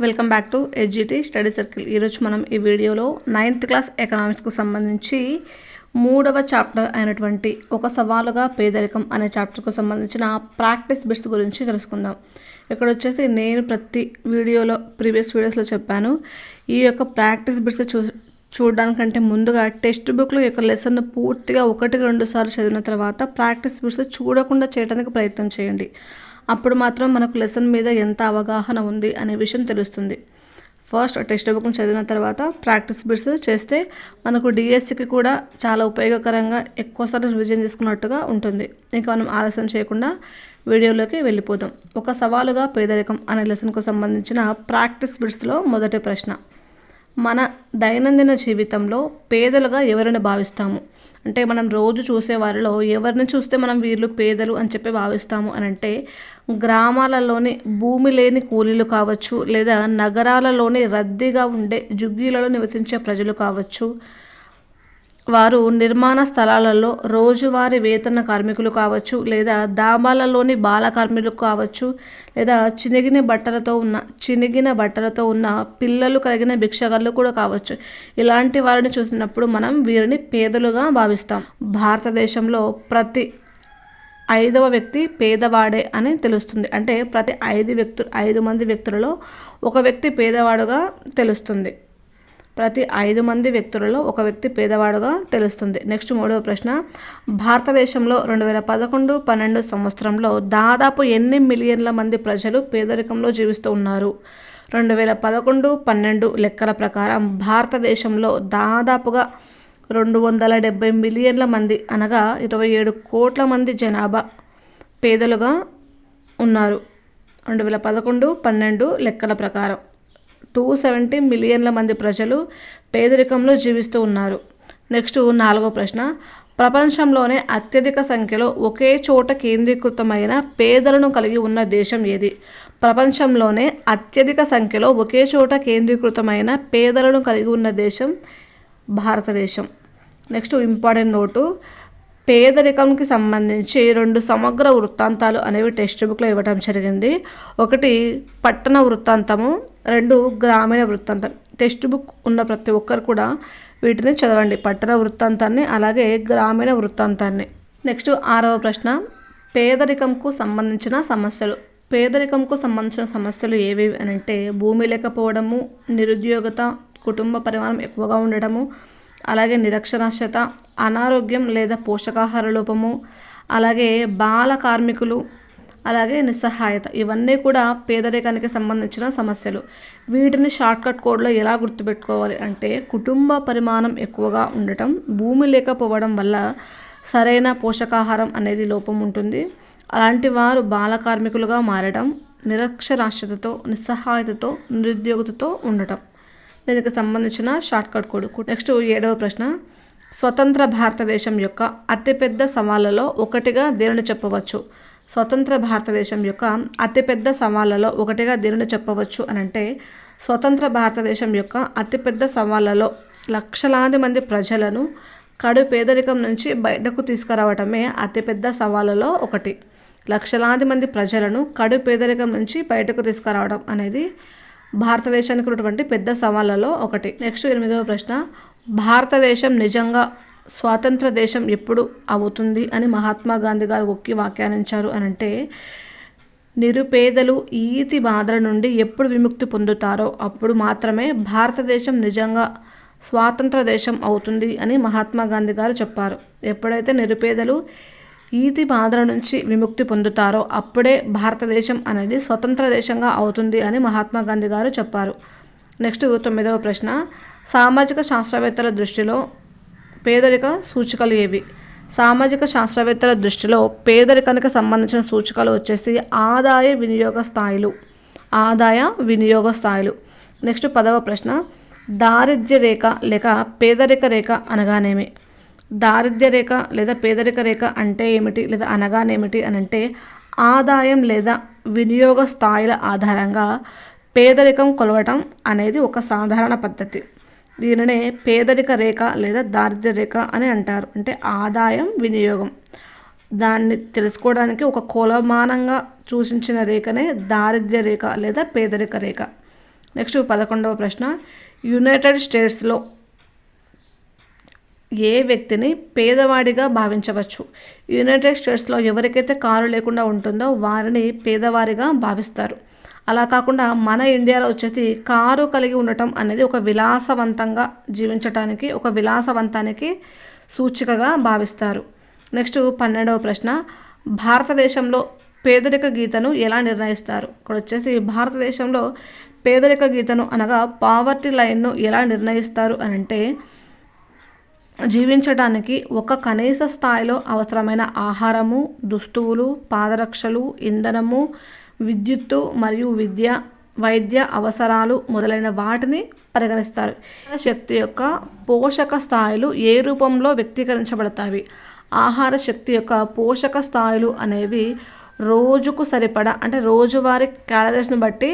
Welcome back to ఎడ్జిటి study circle ఈరోజు మనం ఈ వీడియోలో నైన్త్ క్లాస్ ఎకనామిక్స్కు సంబంధించి మూడవ చాప్టర్ అయినటువంటి ఒక సవాలుగా పేదరికం అనే చాప్టర్కు సంబంధించిన ప్రాక్టీస్ బిట్స్ గురించి తెలుసుకుందాం. ఇక్కడ వచ్చేసి నేను ప్రతి వీడియోలో ప్రీవియస్ వీడియోస్లో చెప్పాను. ఈ యొక్క ప్రాక్టీస్ బిట్స్ చూ చూడడానికంటే ముందుగా టెక్స్ట్ బుక్లో యొక్క లెసన్ పూర్తిగా ఒకటికి రెండు సార్లు చదివిన తర్వాత ప్రాక్టీస్ బిట్స్ చూడకుండా చేయడానికి ప్రయత్నం చేయండి. అప్పుడు మాత్రం మనకు లెసన్ మీద ఎంత అవగాహన ఉంది అనే విషయం తెలుస్తుంది. ఫస్ట్ టెక్స్ట్ బుక్ని చదివిన తర్వాత ప్రాక్టీస్ బిట్స్ చేస్తే మనకు డిఎస్సికి కూడా చాలా ఉపయోగకరంగా ఎక్కువసార్లు రివిజన్ చేసుకున్నట్టుగా ఉంటుంది. ఇంకా మనం ఆలస్యం చేయకుండా వీడియోలోకి వెళ్ళిపోదాం. ఒక సవాలుగా పేదరికం అనే లెసన్కు సంబంధించిన ప్రాక్టీస్ బిట్స్లో మొదటి ప్రశ్న. మన దైనందిన జీవితంలో పేదలుగా ఎవరిని భావిస్తాము? అంటే మనం రోజు చూసే వారిలో ఎవరిని చూస్తే మనం వీళ్ళు పేదలు అని చెప్పి భావిస్తాము అని అంటే గ్రామాలలోని భూమి లేని కూలీలు కావచ్చు లేదా నగరాలలోని రద్దీగా ఉండే జుగ్గీలలో నివసించే ప్రజలు కావచ్చు. వారు నిర్మాణ స్థలాలలో రోజువారీ వేతన కార్మికులు కావచ్చు లేదా దాబాలలోని బాల కార్మికులు కావచ్చు లేదా చినిగిన బట్టలతో ఉన్న చినిగిన బట్టలతో ఉన్న పిల్లలు కలిగిన భిక్షగాళ్ళు కూడా కావచ్చు. ఇలాంటి వారిని చూసినప్పుడు మనం వీరిని పేదలుగా భావిస్తాం. భారతదేశంలో ప్రతి ఐదవ వ్యక్తి పేదవాడే అని తెలుస్తుంది. అంటే ప్రతి ఐదు వ్యక్తు ఐదు మంది వ్యక్తులలో ఒక వ్యక్తి పేదవాడుగా తెలుస్తుంది. ప్రతి ఐదు మంది వ్యక్తులలో ఒక వ్యక్తి పేదవాడుగా తెలుస్తుంది. నెక్స్ట్ మూడవ ప్రశ్న. భారతదేశంలో రెండు వేల పదకొండు పన్నెండు సంవత్సరంలో దాదాపు ఎన్ని మిలియన్ల మంది ప్రజలు పేదరికంలో జీవిస్తూ ఉన్నారు? రెండు వేల పదకొండు పన్నెండు లెక్కల ప్రకారం భారతదేశంలో దాదాపుగా రెండు వందల డెబ్బై మిలియన్ల మంది అనగా ఇరవై ఏడు కోట్ల మంది జనాభా పేదలుగా ఉన్నారు. రెండు వేల పదకొండు పన్నెండు లెక్కల ప్రకారం టూ సెవెంటీ మిలియన్ల మంది ప్రజలు పేదరికంలో జీవిస్తూ ఉన్నారు. నెక్స్ట్ నాలుగో ప్రశ్న ప్రపంచంలోనే అత్యధిక సంఖ్యలో ఒకే చోట కేంద్రీకృతమైన పేదలను కలిగి ఉన్న దేశం ఏది? ప్రపంచంలోనే అత్యధిక సంఖ్యలో ఒకే చోట కేంద్రీకృతమైన పేదలను కలిగి ఉన్న దేశం భారతదేశం. నెక్స్ట్ ఇంపార్టెంట్ నోటు పేదరికంకి సంబంధించి రెండు సమగ్ర వృత్తాంతాలు అనేవి టెక్స్ట్ బుక్లో ఇవ్వడం జరిగింది. ఒకటి పట్టణ వృత్తాంతము రెండు గ్రామీణ వృత్తాంతం. టెక్స్ట్ బుక్ ఉన్న ప్రతి ఒక్కరు కూడా వీటిని చదవండి. పట్టణ వృత్తాంతాన్ని అలాగే గ్రామీణ వృత్తాంతాన్ని. నెక్స్ట్ ఆరవ ప్రశ్న పేదరికంకు సంబంధించిన సమస్యలు. పేదరికంకు సంబంధించిన సమస్యలు ఏవేవి అని అంటే భూమి లేకపోవడము నిరుద్యోగత కుటుంబ పరిమాణం ఎక్కువగా ఉండడము అలాగే నిరక్షరాస్యత అనారోగ్యం లేదా పోషకాహార లోపము అలాగే బాల కార్మికులు అలాగే నిస్సహాయత ఇవన్నీ కూడా పేదరికానికి సంబంధించిన సమస్యలు. వీటిని షార్ట్కట్ కోడ్లో ఎలా గుర్తుపెట్టుకోవాలి అంటే కుటుంబ పరిమాణం ఎక్కువగా ఉండటం భూమి లేకపోవడం వల్ల సరైన పోషకాహారం అనేది లోపం ఉంటుంది. అలాంటి వారు బాల కార్మికులుగా మారడం నిరక్షరాస్యతతో నిస్సహాయతతో నిరుద్యోగతతో ఉండటం. దీనికి సంబంధించిన షార్ట్కట్ కోడ్. నెక్స్ట్ ఏడవ ప్రశ్న. స్వతంత్ర భారతదేశం యొక్క అతిపెద్ద సవాళ్ళలో ఒకటిగా దేనిని చెప్పవచ్చు? స్వతంత్ర భారతదేశం యొక్క అతిపెద్ద సవాళ్ళలో ఒకటిగా దేనిని చెప్పవచ్చు అని అంటే స్వతంత్ర భారతదేశం యొక్క అతిపెద్ద సవాళ్ళలో లక్షలాది మంది ప్రజలను కడు పేదరికం నుంచి బయటకు తీసుకురావటమే అతిపెద్ద సవాళ్ళలో ఒకటి. లక్షలాది మంది ప్రజలను కడు పేదరికం నుంచి బయటకు తీసుకురావడం అనేది భారతదేశానికి ఉన్నటువంటి పెద్ద సవాళ్ళలో ఒకటి. నెక్స్ట్ ఎనిమిదవ ప్రశ్న భారతదేశం నిజంగా స్వాతంత్ర దేశం ఎప్పుడు అవుతుంది అని మహాత్మా గాంధీ గారు ఒక్కి వ్యాఖ్యానించారు అని అంటే నిరుపేదలు ఈతి బాధల నుండి ఎప్పుడు విముక్తి పొందుతారో అప్పుడు మాత్రమే భారతదేశం నిజంగా స్వాతంత్ర దేశం అవుతుంది అని మహాత్మా గాంధీ గారు చెప్పారు. ఎప్పుడైతే నిరుపేదలు ఈతి బాధల నుంచి విముక్తి పొందుతారో అప్పుడే భారతదేశం అనేది స్వతంత్ర దేశంగా అవుతుంది అని మహాత్మా గాంధీ గారు చెప్పారు. నెక్స్ట్ తొమ్మిదవ ప్రశ్న సామాజిక శాస్త్రవేత్తల దృష్టిలో పేదరిక సూచికలు ఏవి? సామాజిక శాస్త్రవేత్తల దృష్టిలో పేదరికానికి సంబంధించిన సూచికలు వచ్చేసి ఆదాయ వినియోగ స్థాయిలు. ఆదాయ వినియోగ స్థాయిలు. నెక్స్ట్ పదవ ప్రశ్న దారిద్ర్య రేఖ లేక పేదరిక రేఖ అనగానేమి? దారిద్ర్య రేఖ లేదా పేదరిక రేఖ అంటే ఏమిటి లేదా అనగానేమిటి అని అంటే ఆదాయం లేదా వినియోగ స్థాయిల ఆధారంగా పేదరికం కొలవటం అనేది ఒక సాధారణ పద్ధతి. దీనినే పేదరిక రేఖ లేదా దారిద్ర్య రేఖ అని అంటారు. అంటే ఆదాయం వినియోగం. దాన్ని తెలుసుకోవడానికి ఒక కొలమానంగా సూచించిన రేఖనే దారిద్ర్య రేఖ లేదా పేదరిక రేఖ నెక్స్ట్ పదకొండవ ప్రశ్న. యునైటెడ్ స్టేట్స్లో ఏ వ్యక్తిని పేదవాడిగా భావించవచ్చు? యునైటెడ్ స్టేట్స్లో ఎవరికైతే కారు లేకుండా ఉంటుందో వారిని పేదవారిగా భావిస్తారు. అలా కాకుండా మన ఇండియాలో వచ్చేసి కారు కలిగి ఉండటం అనేది ఒక విలాసవంతంగా జీవించటానికి ఒక విలాసవంతానికి సూచికగా భావిస్తారు. నెక్స్ట్ పన్నెండవ ప్రశ్న భారతదేశంలో పేదరిక గీతను ఎలా నిర్ణయిస్తారు? ఇక్కడ వచ్చేసి భారతదేశంలో పేదరిక గీతను అనగా పావర్టీ లైన్ను ఎలా నిర్ణయిస్తారు అని అంటే జీవించడానికి ఒక కనీస స్థాయిలో అవసరమైన ఆహారము దుస్తువులు పాదరక్షలు ఇంధనము విద్యుత్తు మరియు విద్య వైద్య అవసరాలు మొదలైన వాటిని పరిగణిస్తారు. శక్తి యొక్క పోషక స్థాయిలు ఏ రూపంలో వ్యక్తీకరించబడతాయి? ఆహార శక్తి యొక్క పోషక స్థాయిలు అనేవి రోజుకు సరిపడా అంటే రోజువారీ క్యాలరీస్ని బట్టి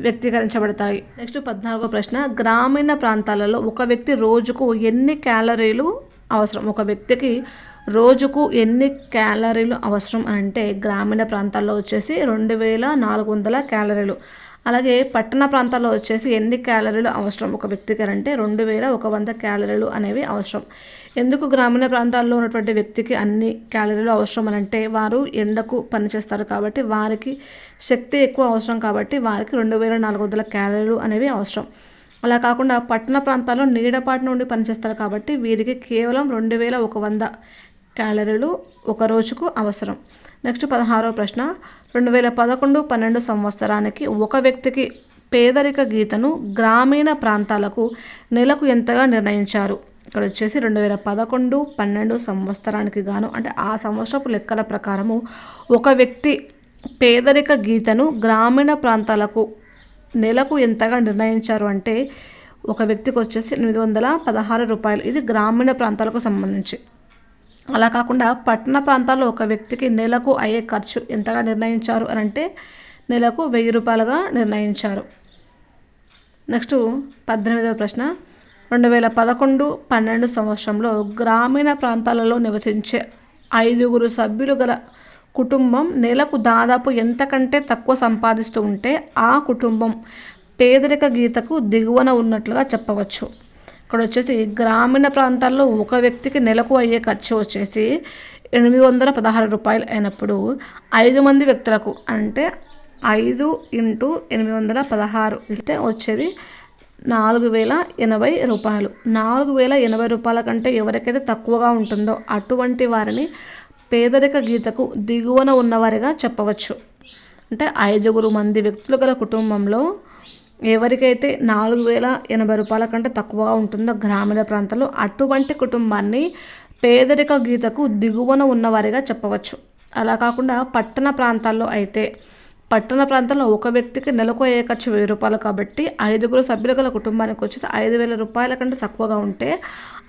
వ్యక్తీకరించబడతాయి. నెక్స్ట్ పద్నాలుగో ప్రశ్న గ్రామీణ ప్రాంతాలలో ఒక వ్యక్తి రోజుకు ఎన్ని క్యాలరీలు అవసరం? ఒక వ్యక్తికి రోజుకు ఎన్ని క్యాలరీలు అవసరం అని అంటే గ్రామీణ ప్రాంతాల్లో వచ్చేసి రెండు వేల నాలుగు వందల క్యాలరీలు. అలాగే పట్టణ ప్రాంతాల్లో వచ్చేసి ఎన్ని క్యాలరీలు అవసరం? ఒక వ్యక్తికి అంటే రెండు వేల ఒక వంద క్యాలరీలు అనేవి అవసరం. ఎందుకు గ్రామీణ ప్రాంతాల్లో ఉన్నటువంటి వ్యక్తికి అన్ని క్యాలరీలు అవసరం అని అంటే వారు ఎండకు పనిచేస్తారు కాబట్టి వారికి శక్తి ఎక్కువ అవసరం కాబట్టి వారికి రెండు వేల నాలుగు వందల క్యాలరీలు అనేవి అవసరం. అలా కాకుండా పట్టణ ప్రాంతాల్లో నీడపాటి నుండి పనిచేస్తారు కాబట్టి వీరికి కేవలం రెండు వేల ఒక వంద క్యాలరీలు ఒక రోజుకు అవసరం. నెక్స్ట్ పదహారవ ప్రశ్న. రెండు వేల పదకొండు పన్నెండు సంవత్సరానికి ఒక వ్యక్తికి పేదరిక గీతను గ్రామీణ ప్రాంతాలకు నెలకు ఎంతగా నిర్ణయించారు? ఇక్కడ వచ్చేసి రెండు వేల పదకొండు పన్నెండు సంవత్సరానికి గాను అంటే ఆ సంవత్సరపు లెక్కల ప్రకారము ఒక వ్యక్తి పేదరిక గీతను గ్రామీణ ప్రాంతాలకు నెలకు ఎంతగా నిర్ణయించారు అంటే ఒక వ్యక్తికి వచ్చేసి ఎనిమిది వందల పదహారు రూపాయలు. ఇది గ్రామీణ ప్రాంతాలకు సంబంధించి. అలా కాకుండా పట్టణ ప్రాంతాల్లో ఒక వ్యక్తికి నెలకు అయ్యే ఖర్చు ఎంతగా నిర్ణయించారు అని అంటే నెలకు వెయ్యి రూపాయలుగా నిర్ణయించారు. నెక్స్ట్ పద్దెనిమిదవ ప్రశ్న. రెండు వేల పదకొండు పన్నెండు సంవత్సరంలో గ్రామీణ ప్రాంతాలలో నివసించే ఐదుగురు సభ్యులు గల కుటుంబం నెలకు దాదాపు ఎంతకంటే తక్కువ సంపాదిస్తూ ఉంటే ఆ కుటుంబం పేదరిక గీతకు దిగువన ఉన్నట్లుగా చెప్పవచ్చు. ఇక్కడ వచ్చేసి గ్రామీణ ప్రాంతాల్లో ఒక వ్యక్తికి నెలకు అయ్యే ఖర్చు వచ్చేసి ఎనిమిది వందల పదహారు రూపాయలు అయినప్పుడు ఐదు మంది వ్యక్తులకు అంటే ఐదు ఇంటూ ఎనిమిది వందల పదహారు ఇస్తే వచ్చేది నాలుగు వేల ఎనభై రూపాయలు. నాలుగు వేల ఎనభై రూపాయల కంటే ఎవరికైతే తక్కువగా ఉంటుందో అటువంటి వారిని పేదరిక గీతకు దిగువన ఉన్నవారిగా చెప్పవచ్చు. అంటే ఐదుగురు మంది వ్యక్తులు గల కుటుంబంలో ఎవరికైతే నాలుగు వేల ఎనభై రూపాయల కంటే తక్కువగా ఉంటుందో గ్రామీణ ప్రాంతాల్లో అటువంటి కుటుంబాన్ని పేదరిక గీతకు దిగువన ఉన్నవారిగా చెప్పవచ్చు. అలా కాకుండా పట్టణ ప్రాంతాల్లో అయితే పట్టణ ప్రాంతంలో ఒక వ్యక్తికి నెలకు అయ్యే ఖర్చు వెయ్యి రూపాయలు కాబట్టి ఐదుగురు సభ్యులు గల కుటుంబానికి వచ్చేసి ఐదు వేల రూపాయల కంటే తక్కువగా ఉంటే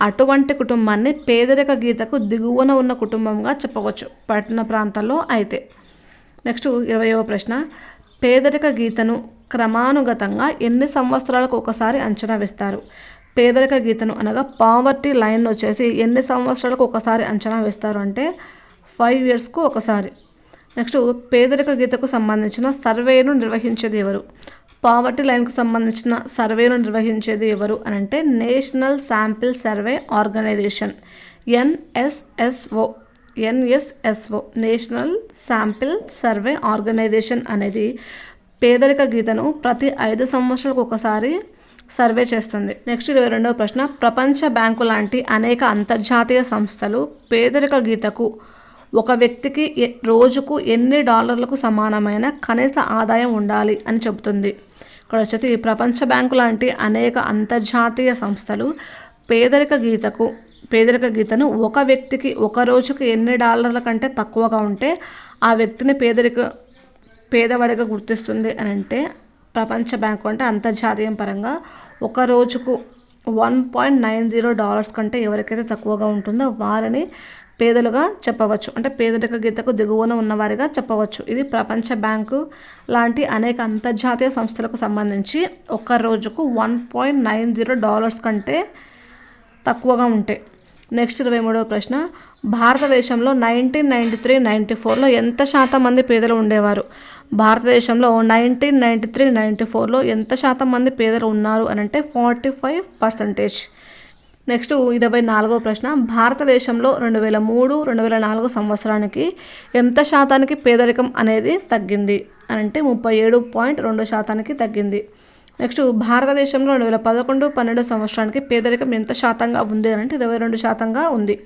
అటువంటి కుటుంబాన్ని పేదరిక గీతకు దిగువన ఉన్న కుటుంబంగా చెప్పవచ్చు పట్టణ ప్రాంతాల్లో అయితే. నెక్స్ట్ ఇరవయవ ప్రశ్న. పేదరిక గీతను క్రమానుగతంగా ఎన్ని సంవత్సరాలకు ఒకసారి అంచనా వేస్తారు? పేదరిక గీతను అనగా పావర్టీ లైన్ వచ్చేసి ఎన్ని సంవత్సరాలకు ఒకసారి అంచనా వేస్తారు అంటే ఫైవ్ ఇయర్స్కు ఒకసారి. నెక్స్ట్ పేదరిక గీతకు సంబంధించిన సర్వేను నిర్వహించేది ఎవరు? పావర్టీ లైన్కు సంబంధించిన సర్వేను నిర్వహించేది ఎవరు అని అంటే national sample survey organisation NSSO. NSSO national sample survey organisation అనేది పేదరిక గీతను ప్రతి ఐదు సంవత్సరాలకు ఒకసారి సర్వే చేస్తుంది. నెక్స్ట్ ఇరవై రెండవ ప్రశ్న ప్రపంచ బ్యాంకు లాంటి అనేక అంతర్జాతీయ సంస్థలు పేదరిక గీతకు ఒక వ్యక్తికి రోజుకు ఎన్ని డాలర్లకు సమానమైన కనీస ఆదాయం ఉండాలి అని చెబుతుంది. ఇక్కడ వచ్చేసి ప్రపంచ బ్యాంకు లాంటి అనేక అంతర్జాతీయ సంస్థలు పేదరిక గీతకు పేదరిక గీతను ఒక వ్యక్తికి ఒక రోజుకు ఎన్ని డాలర్ల కంటే తక్కువగా ఉంటే ఆ వ్యక్తిని పేదరిక పేదవాడిగా గుర్తిస్తుంది అని అంటే ప్రపంచ బ్యాంకు అంటే అంతర్జాతీయ పరంగా ఒక రోజుకు one point nine zero dollars కంటే ఎవరికైతే తక్కువగా ఉంటుందో వారిని పేదలుగా చెప్పవచ్చు. అంటే పేదరిక గీతకు దిగువన ఉన్నవారిగా చెప్పవచ్చు. ఇది ప్రపంచ బ్యాంకు లాంటి అనేక అంతర్జాతీయ సంస్థలకు సంబంధించి ఒక్క రోజుకు one point nine zero dollars కంటే తక్కువగా ఉంటాయి నెక్స్ట్ ఇరవై మూడవ ప్రశ్న. భారతదేశంలో నైన్టీన్ నైంటీ త్రీ నైంటీ ఫోర్లో ఎంత శాతం మంది పేదలు ఉండేవారు? భారతదేశంలో నైన్టీన్ నైంటీ త్రీ నైంటీ ఫోర్లో ఎంత శాతం మంది పేదలు ఉన్నారు అని అంటే ఫార్టీ ఫైవ్ పర్సంటేజ్ నెక్స్ట్ ఇరవై నాలుగో ప్రశ్న. భారతదేశంలో రెండు వేల మూడు రెండు వేల నాలుగు సంవత్సరానికి ఎంత శాతానికి పేదరికం అనేది తగ్గింది? అని అంటే ముప్పై ఏడు పాయింట్ రెండు శాతానికి తగ్గింది. నెక్స్ట్ భారతదేశంలో రెండు వేల పదకొండు పన్నెండు సంవత్సరానికి పేదరికం ఎంత శాతంగా ఉంది? అని అంటే ఇరవై రెండు శాతంగా ఉంది.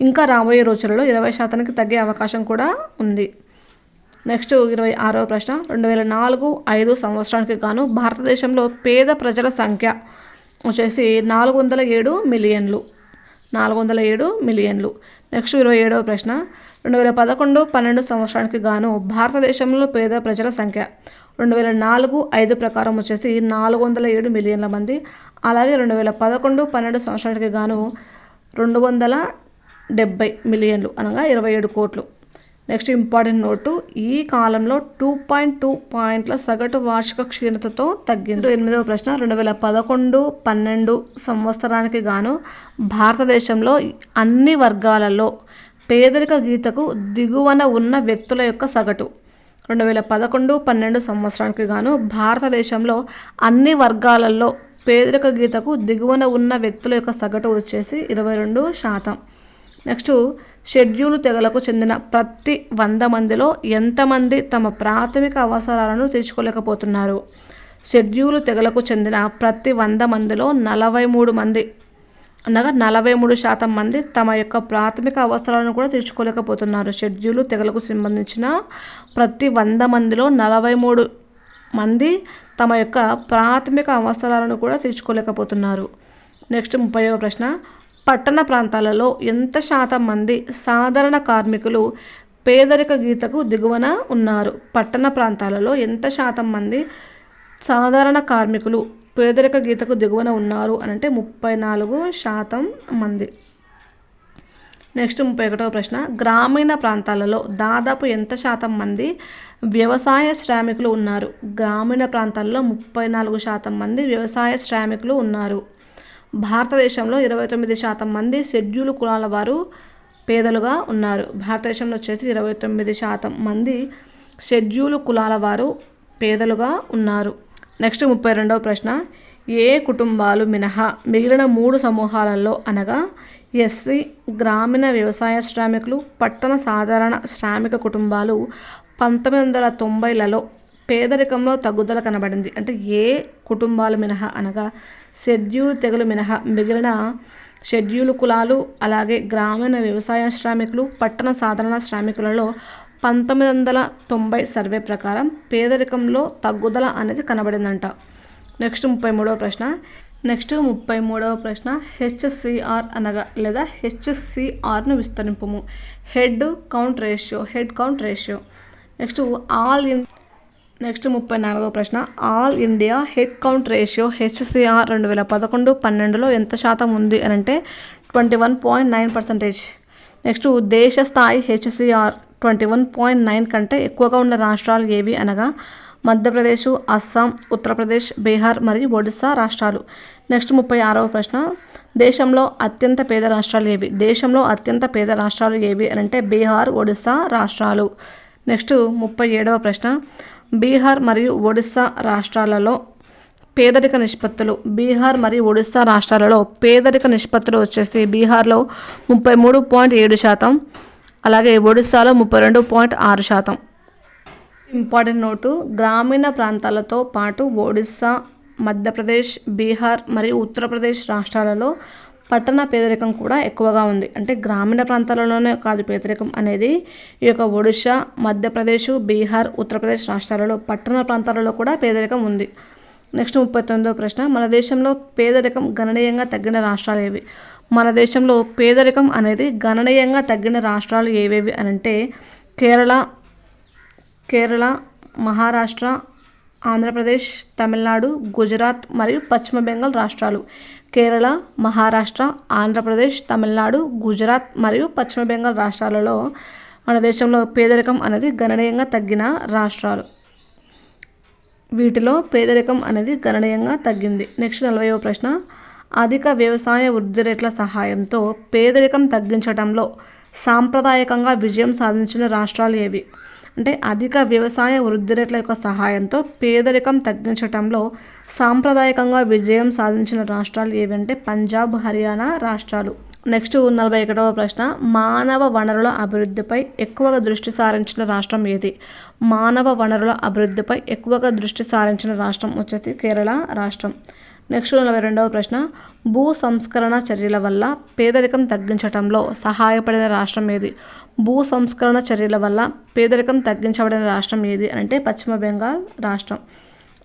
ఇంకా రాబోయే రోజులలో ఇరవై శాతానికి తగ్గే అవకాశం కూడా ఉంది. నెక్స్ట్ ఇరవై ఆరవ ప్రశ్న. రెండు వేల నాలుగు ఐదు సంవత్సరానికి గాను భారతదేశంలో పేద ప్రజల సంఖ్య వచ్చేసి నాలుగు వందల ఏడు మిలియన్లు. నాలుగు వందల ఏడు మిలియన్లు. నెక్స్ట్ ఇరవై ఏడవ ప్రశ్న. రెండు వేల పదకొండు పన్నెండు సంవత్సరానికి గాను భారతదేశంలో పేద ప్రజల సంఖ్య రెండు వేల నాలుగు ఐదు ప్రకారం వచ్చేసి నాలుగు వందల ఏడు మిలియన్ల మంది. అలాగే రెండు వేల పదకొండు పన్నెండు సంవత్సరానికి గాను రెండు వందల డెబ్బై మిలియన్లు అనగా ఇరవై ఏడు కోట్లు. నెక్స్ట్ ఇంపార్టెంట్ నోటు ఈ కాలంలో టూ పాయింట్ టూ పాయింట్ల సగటు వార్షిక క్షీణతతో తగ్గింది. ఎనిమిదవ ప్రశ్న రెండు వేల పదకొండు పన్నెండు సంవత్సరానికి గాను భారతదేశంలో అన్ని వర్గాలలో పేదరిక గీతకు దిగువన ఉన్న వ్యక్తుల యొక్క సగటు. రెండు వేల పదకొండు పన్నెండు సంవత్సరానికి గాను భారతదేశంలో అన్ని వర్గాలలో పేదరిక గీతకు దిగువన ఉన్న వ్యక్తుల యొక్క సగటు వచ్చేసి ఇరవై రెండు శాతం. నెక్స్ట్ షెడ్యూల్ తెగలకు చెందిన ప్రతి వంద మందిలో ఎంతమంది తమ ప్రాథమిక అవసరాలను తీర్చుకోలేకపోతున్నారు? షెడ్యూల్ తెగలకు చెందిన ప్రతి వంద మందిలో నలభై మూడు మంది అనగా నలభై మూడు శాతం మంది తమ యొక్క ప్రాథమిక అవసరాలను కూడా తీర్చుకోలేకపోతున్నారు. షెడ్యూల్ తెగలకు సంబంధించిన ప్రతి వంద మందిలో నలభై మూడు మంది తమ యొక్క ప్రాథమిక అవసరాలను కూడా తీర్చుకోలేకపోతున్నారు. నెక్స్ట్ ముప్పై ప్రశ్న. పట్టణ ప్రాంతాలలో ఎంత శాతం మంది సాధారణ కార్మికులు పేదరిక గీతకు దిగువన ఉన్నారు? పట్టణ ప్రాంతాలలో ఎంత శాతం మంది సాధారణ కార్మికులు పేదరిక గీతకు దిగువన ఉన్నారు అని అంటే ముప్పై నాలుగు శాతం మంది. నెక్స్ట్ ముప్పై ఒకటవ ప్రశ్న. గ్రామీణ ప్రాంతాలలో దాదాపు ఎంత శాతం మంది వ్యవసాయ శ్రామికులు ఉన్నారు? గ్రామీణ ప్రాంతాల్లో ముప్పై నాలుగు శాతం మంది వ్యవసాయ శ్రామికులు ఉన్నారు. భారతదేశంలో ఇరవై తొమ్మిది శాతం మంది షెడ్యూల్ కులాల వారు పేదలుగా ఉన్నారు. భారతదేశంలో వచ్చేసి ఇరవై తొమ్మిది శాతం మంది షెడ్యూల్ కులాల వారు పేదలుగా ఉన్నారు. నెక్స్ట్ ముప్పై రెండవ ప్రశ్న. ఏ కుటుంబాలు మినహా మిగిలిన మూడు సమూహాలలో అనగా ఎస్సీ గ్రామీణ వ్యవసాయ శ్రామికులు పట్టణ సాధారణ శ్రామిక కుటుంబాలు పంతొమ్మిది వందల తొంభైలలో పేదరికంలో తగ్గుదల కనబడింది. అంటే ఏ కుటుంబాలు మినహా అనగా షెడ్యూల్ తెగలు మినహా మిగిలిన షెడ్యూల్ కులాలు అలాగే గ్రామీణ వ్యవసాయ శ్రామికులు పట్టణ సాధారణ శ్రామికులలో పంతొమ్మిది వందల తొంభై సర్వే ప్రకారం పేదరికంలో తగ్గుదల అనేది కనబడిందంట. నెక్స్ట్ ముప్పై మూడవ ప్రశ్న. నెక్స్ట్ ముప్పై మూడవ ప్రశ్న. హెచ్సిఆర్ అనగా లేదా హెచ్సిఆర్ను విస్తరింపము. Head count ratio head count ratio. Next all in next ముప్పై నాలుగవ ప్రశ్న. All India head count ratio HCR రెండు వేల పదకొండు పన్నెండులో ఎంత శాతం ఉంది అని అంటే twenty one point nine percentage. Next దేశ స్థాయి HCR twenty one point nine కంటే ఎక్కువగా ఉన్న రాష్ట్రాలు ఏవి అనగా మధ్యప్రదేశ్ అస్సాం ఉత్తరప్రదేశ్ బీహార్ మరియు ఒడిస్సా రాష్ట్రాలు. నెక్స్ట్ ముప్పై ఆరవ ప్రశ్న. దేశంలో అత్యంత పేద రాష్ట్రాలు ఏవి? దేశంలో అత్యంత పేద రాష్ట్రాలు ఏవి అని అంటే బీహార్ ఒడిస్సా రాష్ట్రాలు. నెక్స్ట్ ముప్పై ఏడవ ప్రశ్న. బీహార్ మరియు ఒడిస్సా రాష్ట్రాలలో పేదరిక నిష్పత్తులు. బీహార్ మరియు ఒడిస్సా రాష్ట్రాలలో పేదరిక నిష్పత్తులు వచ్చేసి బీహార్లో ముప్పై మూడు పాయింట్ ఏడు శాతం అలాగే ఒడిస్సాలో ముప్పై రెండు పాయింట్ ఆరు శాతం. ఇంపార్టెంట్ నోటు గ్రామీణ ప్రాంతాలతో పాటు ఒడిస్సా మధ్యప్రదేశ్ బీహార్ మరియు ఉత్తరప్రదేశ్ రాష్ట్రాలలో పట్టణ పేదరికం కూడా ఎక్కువగా ఉంది. అంటే గ్రామీణ ప్రాంతాలలోనే కాదు పేదరికం అనేది. ఈ యొక్క ఒడిశా మధ్యప్రదేశ్ బీహార్ ఉత్తరప్రదేశ్ రాష్ట్రాలలో పట్టణ ప్రాంతాలలో కూడా పేదరికం ఉంది. నెక్స్ట్ ముప్పై తొమ్మిదో ప్రశ్న. మన దేశంలో పేదరికం గణనీయంగా తగ్గిన రాష్ట్రాలు ఏవి? మన దేశంలో పేదరికం అనేది గణనీయంగా తగ్గిన రాష్ట్రాలు ఏవేవి అని అంటే కేరళ కేరళ మహారాష్ట్ర ఆంధ్రప్రదేశ్ తమిళనాడు గుజరాత్ మరియు పశ్చిమ బెంగాల్ రాష్ట్రాలు. కేరళ మహారాష్ట్ర ఆంధ్రప్రదేశ్ తమిళనాడు గుజరాత్ మరియు పశ్చిమ బెంగాల్ రాష్ట్రాలలో మన దేశంలో పేదరికం అనేది గణనీయంగా తగ్గిన రాష్ట్రాలు. వీటిలో పేదరికం అనేది గణనీయంగా తగ్గింది. నెక్స్ట్ నలభైవ ప్రశ్న. అధిక వ్యవసాయ వృద్ధి రేట్ల సహాయంతో పేదరికం తగ్గించడంలో సాంప్రదాయకంగా విజయం సాధించిన రాష్ట్రాలు ఏవి? అంటే అధిక వ్యవసాయ వృద్ధి రేట్ల యొక్క సహాయంతో పేదరికం తగ్గించటంలో సాంప్రదాయకంగా విజయం సాధించిన రాష్ట్రాలు ఏవంటే పంజాబ్ హర్యానా రాష్ట్రాలు. నెక్స్ట్ నలభై ఒకటవ ప్రశ్న మానవ వనరుల అభివృద్ధిపై ఎక్కువగా దృష్టి సారించిన రాష్ట్రం ఏది? మానవ వనరుల అభివృద్ధిపై ఎక్కువగా దృష్టి సారించిన రాష్ట్రం వచ్చేసి కేరళ రాష్ట్రం. నెక్స్ట్ నలభై రెండవ ప్రశ్న భూ సంస్కరణ చర్యల వల్ల పేదరికం తగ్గించటంలో సహాయపడిన రాష్ట్రం ఏది? భూ సంస్కరణ చర్యల వల్ల పేదరికం తగ్గించబడిన రాష్ట్రం ఏది అంటే పశ్చిమ బెంగాల్ రాష్ట్రం.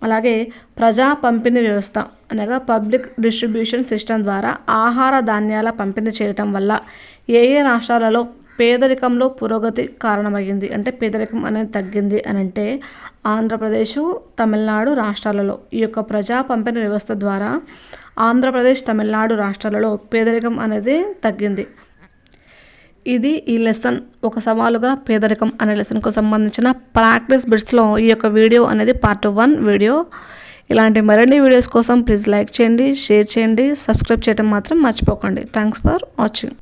అలాగే ప్రజా పంపిణీ వ్యవస్థ అనగా పబ్లిక్ డిస్ట్రిబ్యూషన్ సిస్టమ్ ద్వారా ఆహార ధాన్యాల పంపిణీ చేయటం వల్ల ఏ ఏ రాష్ట్రాలలో పేదరికంలో పురోగతి కారణమయ్యింది అంటే పేదరికం అనేది తగ్గింది అని అంటే ఆంధ్రప్రదేశ్ తమిళనాడు రాష్ట్రాలలో ఈ యొక్క ప్రజా పంపిణీ వ్యవస్థ ద్వారా ఆంధ్రప్రదేశ్ తమిళనాడు రాష్ట్రాలలో పేదరికం అనేది తగ్గింది. ఇది ఈ లెసన్ ఒక సవాలుగా పేదరికం అనే లెసన్కు సంబంధించిన ప్రాక్టీస్ బిట్స్లో ఈ యొక్క వీడియో అనేది పార్ట్ వన్ వీడియో. ఇలాంటి మరిన్ని వీడియోస్ కోసం ప్లీజ్ లైక్ చేయండి షేర్ చేయండి సబ్స్క్రైబ్ చేయడం మాత్రం మర్చిపోకండి. Thanks for watching.